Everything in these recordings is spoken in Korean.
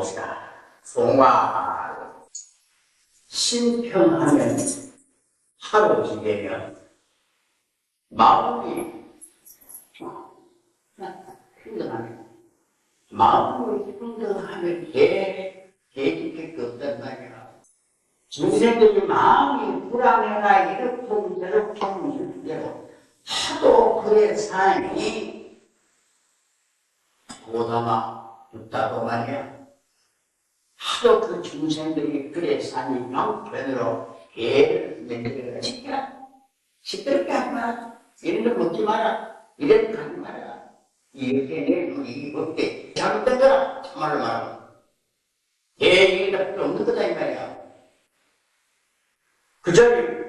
봅시다. 송화 신평하면 하루 지내면 마음이 힘들하면 마음이 힘들하면 개, 개짓게 없단 말이야. 중생들이 마음이 불안해라 이렇게 저렇게 문제로 하도 그의 삶이 고담아 붙다고 말이야. 하도 그 중생들이 그의 삶이 형편으로 개를 만들어가 시켜라. 시끄럽게 하지 마라. 이런 거 먹지 마라. 이런 거 하지 마라. 이렇게 내 우리 법대 잘못된 거라. 참말로 말하면. 개 얘기가 필요 없는 거다 이 말이야. 그 자리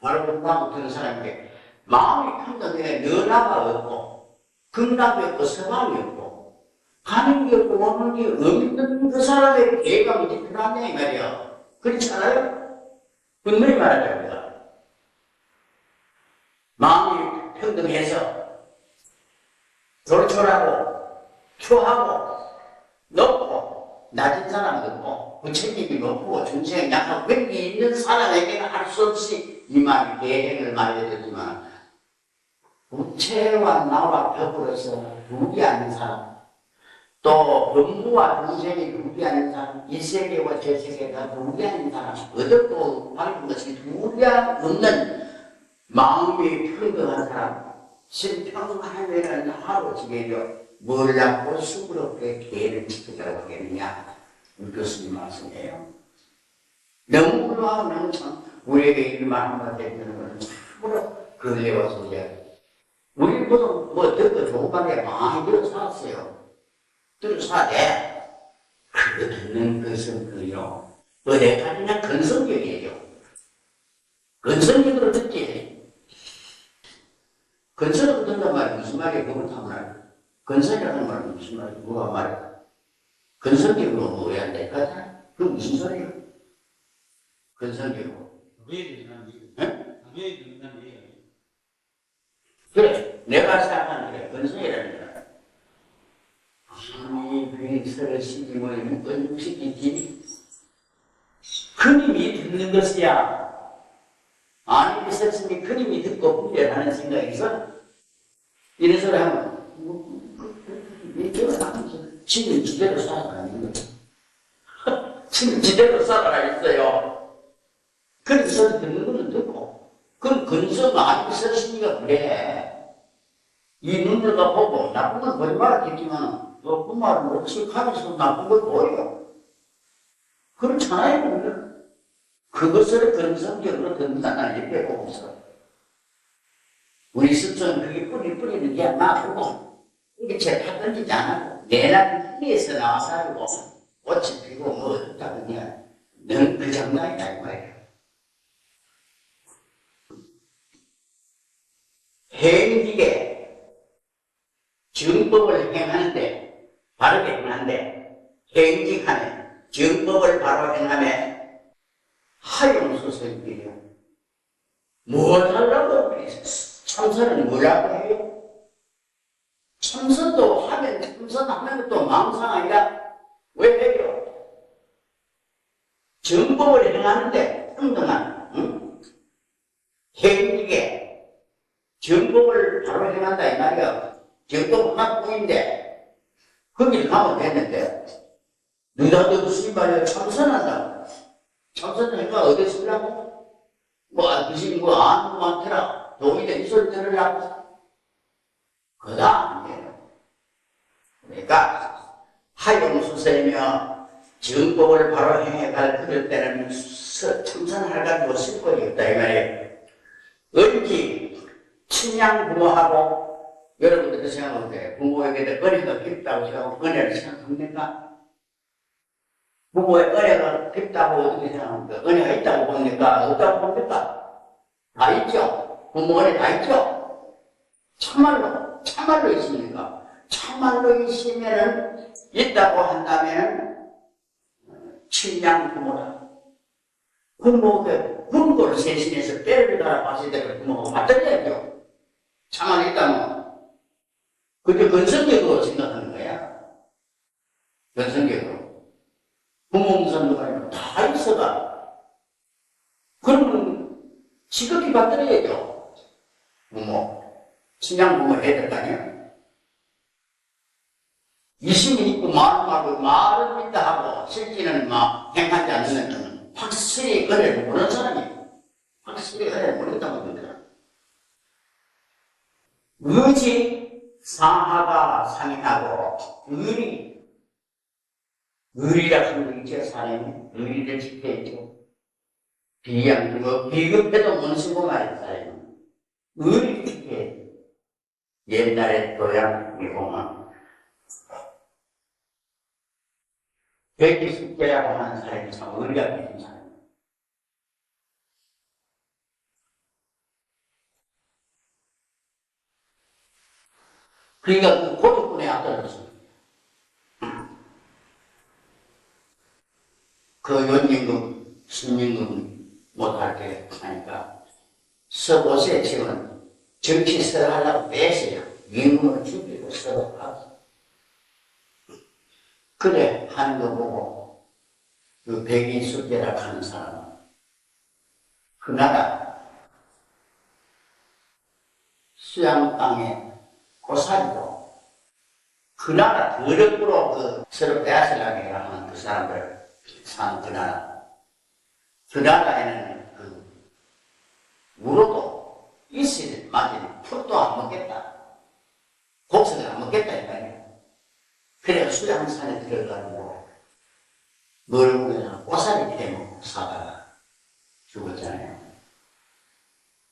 바로 공부하고 드는 사람에게 마음이 평등해 너나가 없고 극락이 없고 서방이 없고 가는 게 없고 오는 게 없는 그 사람의 개가 어디 필요하냐 이 말이야. 그렇지 않아요? 분명히 말하자고요. 마음이 평등해서 졸졸하고 추하고 높고 낮은 사람도 없고 부처님이 높고 중생이 약하고 그런 게 있는 사람에게는 할 수 없이 이 말이 계획을 말해야 되지만 부채와 나와 더불어서 둘이 아닌 사람 또 법무와 중생이 둘이 아닌 사람 이 세계와 저 세계가 둘이 아닌 사람 어떻고 밝은 것이 둘이 없는 마음이 평등한 사람 신평하면은 하루 지내려 뭘 잡고 수그럽게 개를 지키도록 하겠느냐? 우리 교수님 말씀이에요. 너무 참 우리에게 일만 한번 되는 것은 참으로 근래와 소리야. 우리 모두 뭐 듣고 말에 많이 들어 살았어요 살아대 그 듣는 것은 그요 어디까지나 근성적이에요 근성적으로 듣지 근성으로 듣는 말이 무슨 말이에요? 그걸 다 말이야. 근성이라는 말은 무슨 말이에요? 뭐가 말이야? 근성적으로 뭐야 안 될까? 그 무슨 소리예요? 얘기? 응? 그래, 내가 생각하는 게 근성이라는 아니, 비서를 시키고 은육식이 뒤 그님이 듣는 것이야. 아니, 있었으니 그님이 듣고 분별하는 있어? 이런 소리 하면, 이쪽을 하면서 지는 지대로 살아가는 거야. 지는 지대로 살아가 있어요. 그래서 듣는 거는 듣고, 그건 근성 안 있었으니까 그래. 이 눈들과 보고 나쁜 건 보지 말았겠지만 말은 없이 가면서 나쁜 걸 보여. 그렇잖아요. 그것을 근성적으로 듣는다는 얘기가 없어. 우리 스스로는 그게 뿌리 뿌리는 게 나쁘고 이게 제다 던지지 않고 내란 위에서 나와서 하고 꽃이 피고 뭐 어렵다 그냥 넌그 장난이다 이 말이야. 행직에 정법을 행하는데 바르게 행하는데 행직하네 정법을 바로 행하면 하용수설이에요. 뭘 하려고 참선은 뭐라고 해요? 참선도 하면 참선하면 또 망상 아니라 왜 해요? 정법을 행하는데 평등한 응? 행직에 정법을 바로 행한다 이 말이야. 정법 하나뿐인데 거기를 가면 됐는데 느닷없이 말이야 참선한다. 참선하니까 어디 쓰려고? 뭐 무슨 뭐 아는 거 많더라. 동의대 이 소리 들으려고? 그다 아니에요. 그러니까 하용수설이며 정법을 바로 행해 갈 그럴 때는 참선할 가지고 쓸 거리 없다 이 말이에요. 은지 친양 부모하고 여러분들도 생각할 때 부모에게 은혜가 깊다고 생각하고 은혜를 생각합니까? 부모의 은혜가 깊다고 어떻게 생각합니까? 은혜가 있다고 봅니까? 없다고 봅니까? 다 있죠? 부모 은혜 다 있죠? 참말로, 참말로 있습니까? 참말로 있으면은, 있다고 한다면, 친양 부모다. 부모가 군고를 세신해서 때를 달아 봤을 때 부모가 맞들려야죠. 참말로 있다면. 그렇게 건성계로 생각하는 거야. 건성계로. 부모공산도 아니고 다 있어가. 그러면 지극히 받들어야죠. 부모. 신양 부모 해야 될거 아니야? 이심이 있고 마음하고 말은 믿다 하고 실기는 막 행하지 않는 놈은 확실히 은혜 모르는 사람이야. 확실히 은혜 모른다고 그러더라. 의지 상하가 상인하고 의리 의리라 하는 게 있죠 사람이 의리를 지켜야죠. 비양 그리고 비급해도 문신고 말인 사람은 의리를 지켜야 돼. 옛날에 도양 미공은 백기숙제라고 하는 사람이 참 의리가 있는 사람. 그러니까 그 고독군에 앞들었습니다. 그 연임금, 신임금 못할 때 하니까 서보세 지금 정치 설하려고 뺐어요. 임금을 죽이고 서하고 그래 하는 거 보고 그 백인 숙제라 하는 사람은 그 나라 수양 땅에 고사리도 그 나라 더럽고 그 서로 빼앗으려고 하는 그 사람들 사는 그 나라. 그 나라에는 그 우로도 이슬 맞으니 풀도 안 먹겠다. 곡성을 안 먹겠다 이 말이야. 그래 수양산에 들어가고 뭘 먹으냐. 고사리 해먹고 사다가 죽었잖아요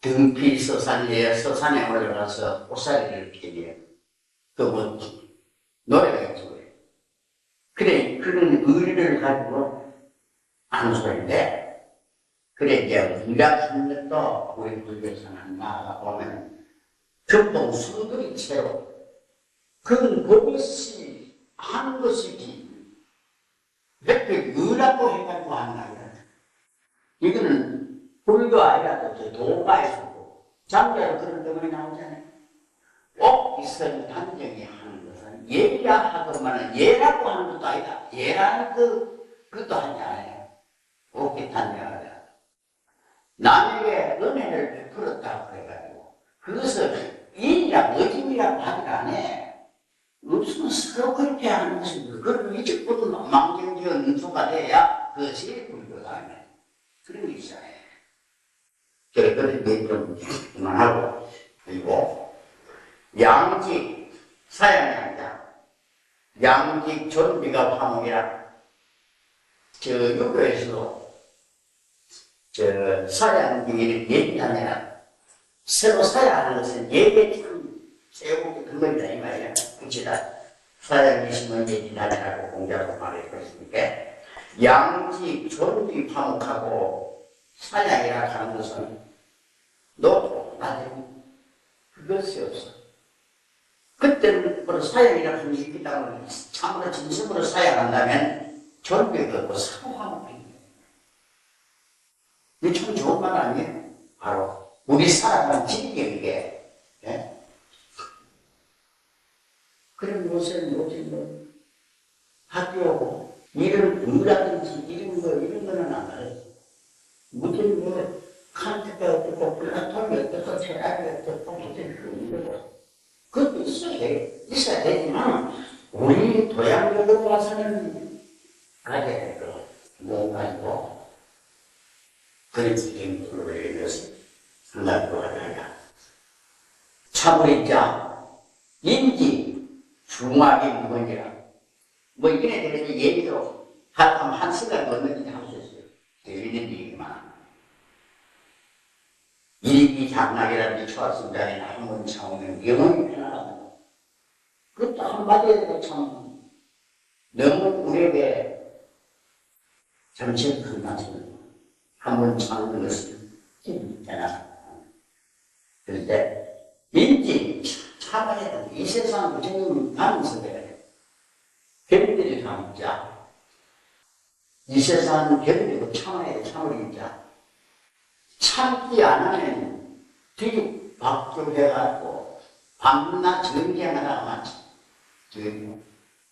등필 서산리에 서산에 올라가서 고사리를 피해요 그뭐 노래가 있죠. 그래 그런 의리를 가지고 하는 소리인데 그래 이제 우리가 하는 것도 우리 불교에서는 나아가 보면 전통 수들이 채로 그건 그것이 하는 것이지. 몇백 의라고 해가지고 하는 거야 이거는 불교 아니라 또 도가에서고 장자로 그런 경우에 나오잖아요 꼭 있어야 단정히 하는 것은 예야 하더만은 예라고 하는 것도 아니다 예라는 그 그것도 않아요 옥기 단정하다 남에게 은혜를 베풀었다고 해가지고 그것을 인이라 의심이라고 하지 않아 없으면 서로 그렇게 하는 것입니다. 그럼 이쪽부터 망정지어 능수가 돼야 그것이 불교가 아니야. 그런 게 있어요. 그래, 그런 게좀 그만하고, 그리고 양직, 사양양자, 양직 존비가 화목이라, 저 유교에서도 저 사양직이 얘기하면 새로 사양하는 것은 예배 참 세우고 근거이다 이 말이야. 붙이다. 사양이시면 예지나라고 공자도 말했고 있으니까 양지 존비 파목하고 사양이라 하는 것은 높고 낮은 그것이 없어. 그때는 바로 사양이라 하는 게 있기 때문에 참으로 진심으로 사양한다면 존비가 없고 사모하면 이게 참 좋은 말 아니에요? 바로 우리 살아가는 진경이게 예? 그런 요새는 요즘 뭐 학교 이런 의라든지 이런 거 이런 거는 안 가요. 무슨 뭐 칸트가 어떻고 플라톤이 어떻고 테라이 어떻고 무슨 그런 거 그것도 있어야 돼 있어야 되지만 우리 도양적으로 와서는 가져야 될거 뭔가이고 그런 지금 프로그램을 위해서 생각을 하다가 차불입자 인지 중화기 무건이라 뭐 이게 대해서 예비로 하면 한 시간 수 있어요. 재밌는 얘 일기 장락이라든지 초합승장이나 한번 차오면 영원히 편안하다. 그것도 한마디에도 참 너무 우리에게 큰 말씀을 한번 참는 것은 힘있잖아. 그런데 참아야 돼. 이 세상 무정님 가면서 그래. 별들이 감자. 이 세상은 별들이고 참아야 돼. 참을 인자. 참지 않으면 뒤죽박죽해갖고 밤낮 전쟁하다가 마치.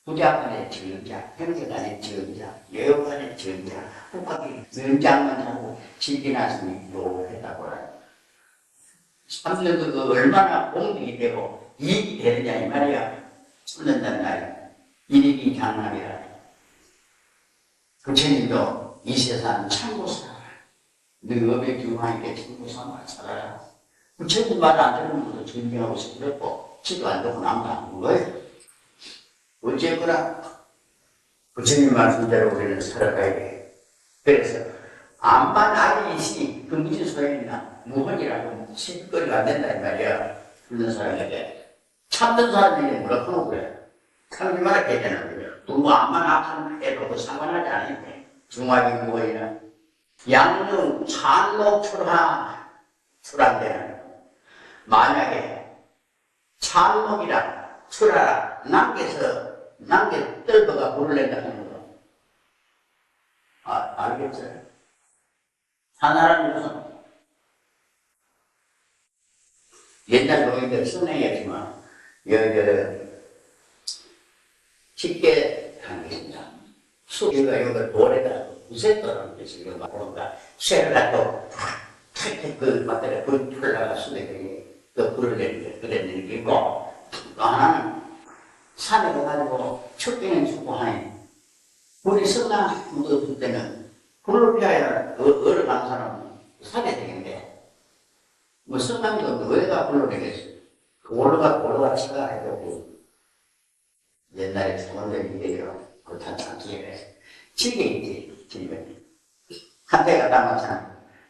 부자간의 전쟁, 형제간의 전쟁, 여간의 전쟁, 국가기 전장만 하고 지지나스니 요했다고 그래. 참는 그 얼마나 공덕이 되고 이익이 되느냐 이 말이야. 참는다는 말이야. 일익이 장남이라. 부처님도 이 세상 참고사. 너 업의 규망에게 참고사만 살아라. 부처님 말안 들으면 것도 존경하고 싶었고, 지도 안 듣고 남도 안 듣는 거예요. 어쨌거나, 부처님 말씀대로 우리는 살아가야 돼. 그래서, 암만 알이 있으니 그 무슨 소용이나 무언이라고 시비거리가 안 된다 이 말이야. 그런 사람에게. 참는 사람에게 뭐라고 그래. 참지 말아야 되잖아. 누구 암만 악한 해도 그 상관하지 않는데. 중화기 무언이나 양릉 찬목출하 출한대는 만약에 찬목이라 출하라 남겨서 남겨 떨거가 불을 낸다 하는 거. 아, 알겠어요? 하나라는 것은 옛날 노인들 선행했지만 여기 쉽게 있습니다. 수기가 여기 돌에다 지금 막 쇠를 갖고 탁탁그 맞다가 불 풀다가 수내더니 또 불을 내리게 그랬는 게 있고 또 하나는 산에 가가지고 춥기는 춥고 하니 불이 성나 묻었을 때는 불을 피하여 어- 얼어간 사람은 살해야 되겠는데 뭐 없는데 왜가 불을 내겠어? 그 올라가 올라가 치가 해도 옛날에 정원들 이래요. 그렇단 참기에 지게 있지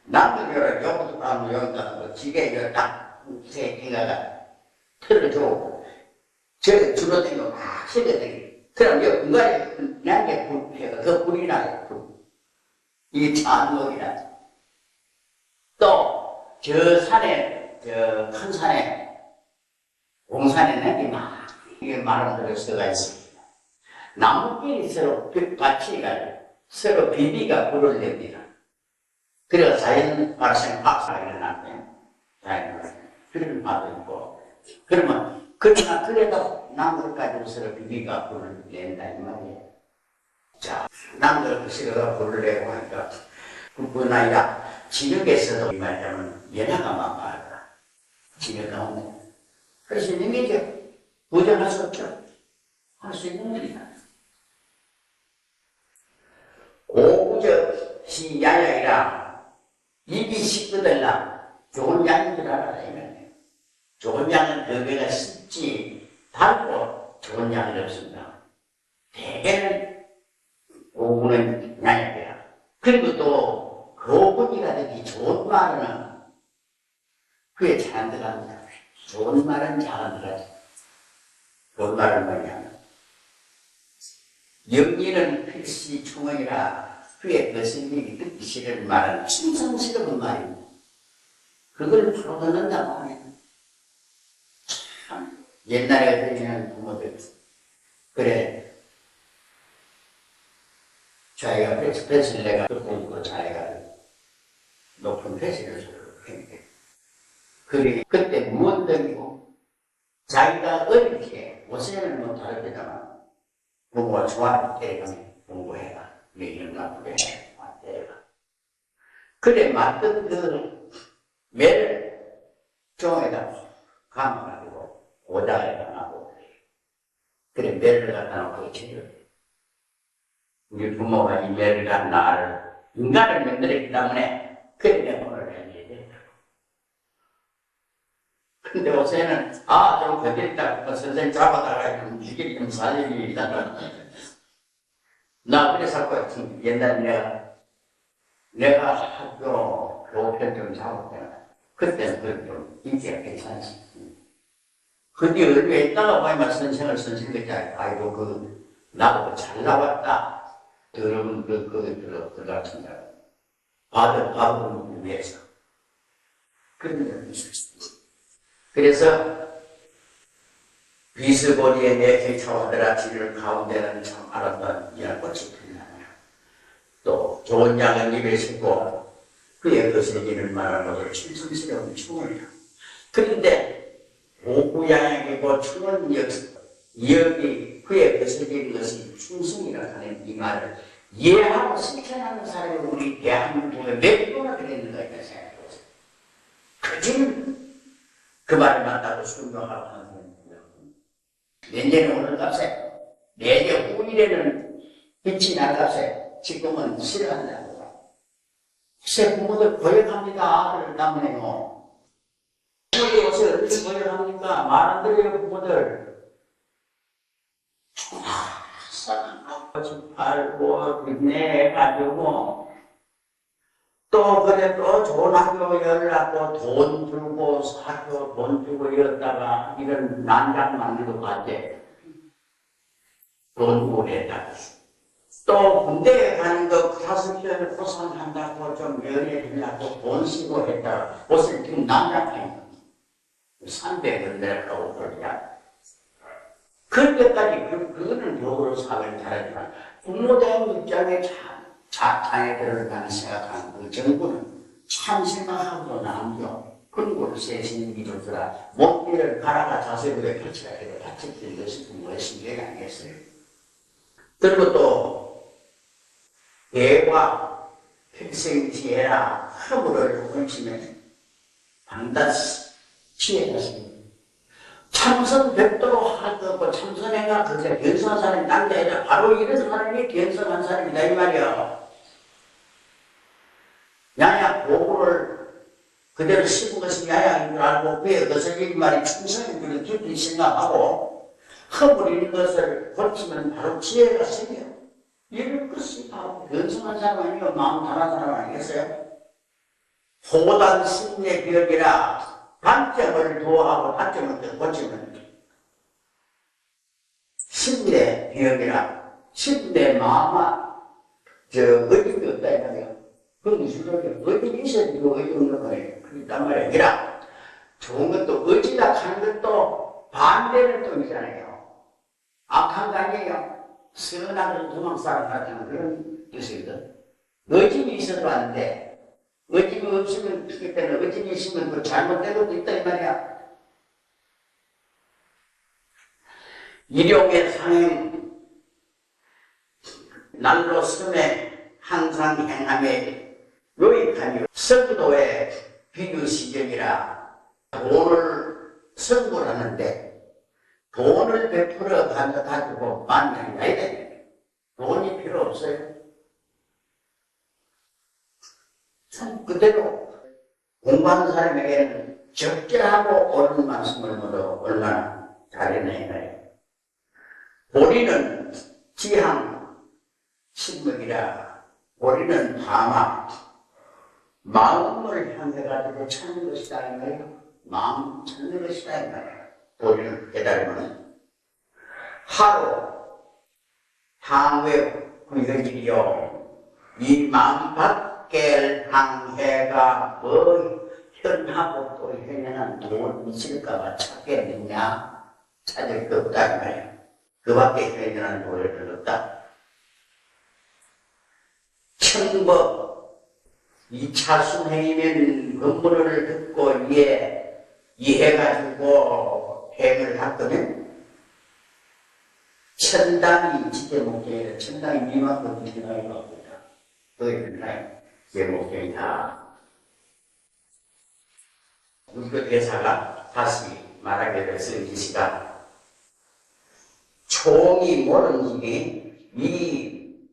남들이 여기도 가면 여기다 지게 이거 딱세 개가 틀어주고 저 주로 된거 막 실어대기 그럼 여 중간에 난게 불피해가 그 불이 나요 불. 이 찬목이라 또 저 산에 저 큰 산에 공산에 nen게막 이게 많은 들을 수가 있습니다. 나무끼리 서로 같이 가 요. 서로 비비가 불을 냅니다. 그래서 자연 발생 박사가 일어나면 자연 발생 그런 바도 있고 그러면 그러나 그래도 가지고 서로 비비가 불을 낸다 이 말이에요. 자 남들 서로가 불을 내고 하니까 그뿐 아니라 진흙에서도 이 말하자면 연화가 많아요. 진흙 가운데. 그래서 있는 게 이제 부정할 수 없죠. 할 수 있는 일이다. 오구적 시야야이라 입이 식거들라 좋은 양인 줄 알아라 이거네. 좋은 양은 거기가 습지 달고 좋은 양이 없습니다. 대개는 오구는 양이야. 그리고 또 되기 좋은 말은 그에 잘안 들어갑니다. 좋은 말은 잘 안 들어가지. 좋은 말은 뭐냐. 영리는 필시 충원이라 그의 거슬림이 듣기 싫은 말은 충성스러운 말입니다. 그걸 바로 듣는다 말이에요. 참, 옛날에 그러는 부모들. 그래. 자기가 패스, 패스를 내가 듣고 자기가 높은 패스를 했는데. 그리 그때 무언덕이고 자기가 어릴 때 옷에는 못 다르겠다만 부모가 좋아할 때 공부해라. 이런 나쁘게 해라. 그래 맞던 그 매를 종에다 감아가지고 오다에다 놔고 그래 매를 갖다 놓고 치료 우리 부모가 이 매를 갖 나를 인간을 만들었기 때문에 그래 내 오늘 해야 돼. 근데 요새는 아좀 거들있다 그 선생님 잡아다가 좀 죽일 좀 살리기다 나 그래서 그 옛날에 내가 내가 학교 교편 좀 잡을 때는 그때는 그좀 인기가 괜찮지. 근데 얼마 있다가 보니까 선생을 선생님이 아이고 그 나도 잘 나왔다. 더러운 그 그 그, 그 같은 거 받을 받을 위해서. 그런데 그래서 비스보리에 내게 차오더라 지를 가운데는 참 아름다운 이야꽃이 또 좋은 양은 입에 심고 그의 거세기를 말하는 것을 충성스러운 충원이야 그런데 오구양이고 충원 역 여기 그의 거세기는 것이 충성이라 하는 이 말을 이해하고 실천하는 사람이 우리 대한민국에 몇 분이나 되는가 이렇게 생각해보세요 그 말이 맞다고 순종하고 하는. 내년에 오는 값에, 내년 후일에는 빛이 날 값에 지금은 싫어한다고. 새 부모들 고역합니다. 낳으면요. 부모들 요새 어떻게 고역합니까? 말안 들어요, 부모들. 아버지 팔고, 내 가지고, 또 그래 또 좋은 학교 열라고 돈 주고 학교 돈 주고 이랬다가 이런 난장 만들고 갔대. 돈 했다가. 또 군대에 가는 거 개를 포상한다고 좀 주려고 돈 쓰고 했다가 옷을 지금 난장판이 300을 내라고 그러냐. 그때까지 그, 그거는 벽으로 사회를 잘하지만 부모된 입장에 자, 자탕에 들어가는 생각하는 그 정부는 참 생각하고도 남겨 근고를 세신 믿어서라 목비를 갈아가 자세부에 펼쳐야 되고 받쳐질 것이 무엇인 게 아니겠어요. 그리고 또 대화 평생지혜라 허물을 훔치면 반드시 피해갔습니다. 참선 백도로 하고 참선해가 그게 견성한 사람이 남자 아니라 바로 이런 사람이 견성한 사람이다 이 말이야. 야야 보고를 그대로 씹은 것이 야야인 줄 알고 그의 것을 이 말이 충성인 줄 깊이 생각하고 허물인 것을 고치면 바로 지혜가 생겨. 이런 것이 바로 견성한 사람 아니요 마음 달한 사람 아니겠어요? 호단 심내 기억이라 단점을 도하고 단점을 고치면 심내 비역이라 심내 마음아 저 의심이 없다 이 말이야 그 무슨 소리야 의심이 있어야지 그 의심 없는 거예요. 그렇단 말이야 아니라 좋은 것도 의지다 하는 것도 반대는 또 있잖아요. 악한 거 아니에요. 선한 도망 사람 같은 그런 뜻이거든. 의심이 있어도 안 돼 의심이 없으면 그때는 의심이 있으면 그 잘못된 것도 있다 이 말이야. 일용의 상행 날로 섬에 항상 행함에 요익하며 성도의 비유 시경이라 돈을 선물하는데 돈을 베풀어 가지고 만나야 돼. 돈이 필요 없어요. 참 그대로 공부하는 사람에게는 적게 하고 옳은 말씀을 모두 얼마나 잘해내나요? 보리는 지향 신명이라 보리는 하마 마음을 향해 가지고 찾는 것이다 이 말이에요. 마음 찾는 것이다 이 말이에요. 보리는 깨달으면 하루 향외 구현이요 이 마음 밖에 항해가 뭐 현하고 또 현에는 돈 있을까봐 찾겠느냐 찾을 거 없다 이 말이에요. 그 밖에 현에는 돈을 없다. 천법 이차 순 행이면 건물을 듣고 이해 이해가지고 행을 닦으면 천당이 지대 목적이라 천당이 미만큼 지나가고 있다. 그게 제 목적이다. 우리 대사가 다시 말하게 됐어 이 시간 총이 모른 일이 이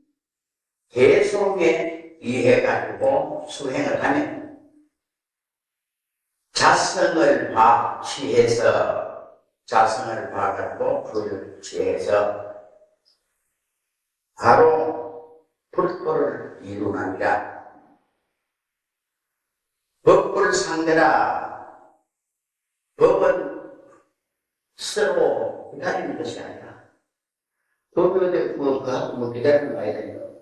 개성에 의해가지고 수행을 하면 자성을 봐 취해서 자성을 봐가지고 불을 취해서 바로 불도를 이루납니다. 법불 상대라 법은 서로 기다리는 것이 아니라 뭐, 그, 뭐 기다리는 거 아니에요.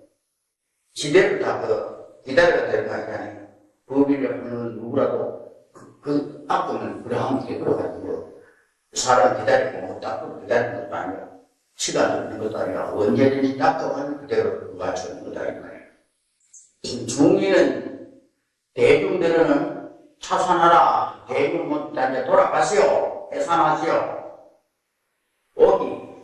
지대로 다그 기다려야 되는 거 아니에요. 법이라면 누구라도 그, 그 앞으로는 그러하면 되돌아가지고 사람 기다리고 못 닦고 기다리는 것도 아니야. 시간 있는 것도 아니라 언제든지 닦아가면 그대로 맞추는 것도 아니에요. 중리는 대중들은 차산하라. 대중 못 이제 돌아가시오. 해산하시오. 어디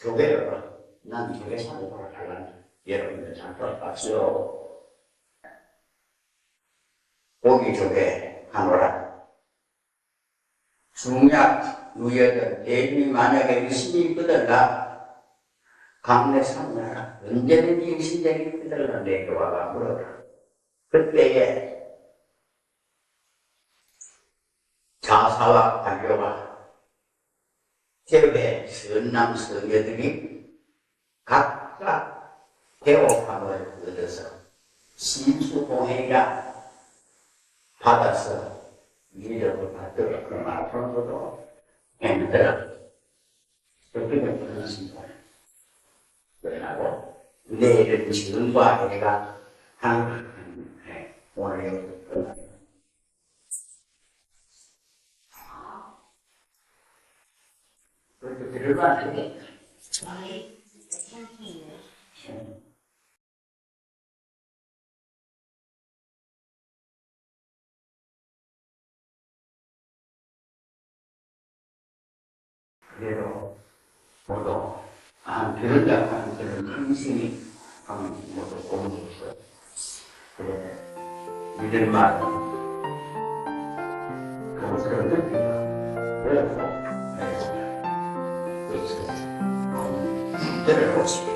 교회를 난 산에 돌아가려는 여러분들 잘 돌아가시오. 오기 교회 하노라. 중약 누여들 대중이 만약에 의심이 끄들라. 강내 상나라. 언제든지 의심되기 끄들라. 내게 와가 물어라. 그때에 자사와 관료가 대배 선남 성녀들이 배옥함을 얻어서 신수공회가 받아서 이력을 받들어 그럼 앞으로도 행들어 그렇게 되었습니다. 그러고 내일은 지금과 해가 한 해, 오늘 끝납니다. 그렇게 들어가는데 그래도 모두 안 들으려고 하는 그런 한 모두 공부했어요. 그래, 믿을 말은 그것을 느끼고 그래서 그래서 그래서 들어보시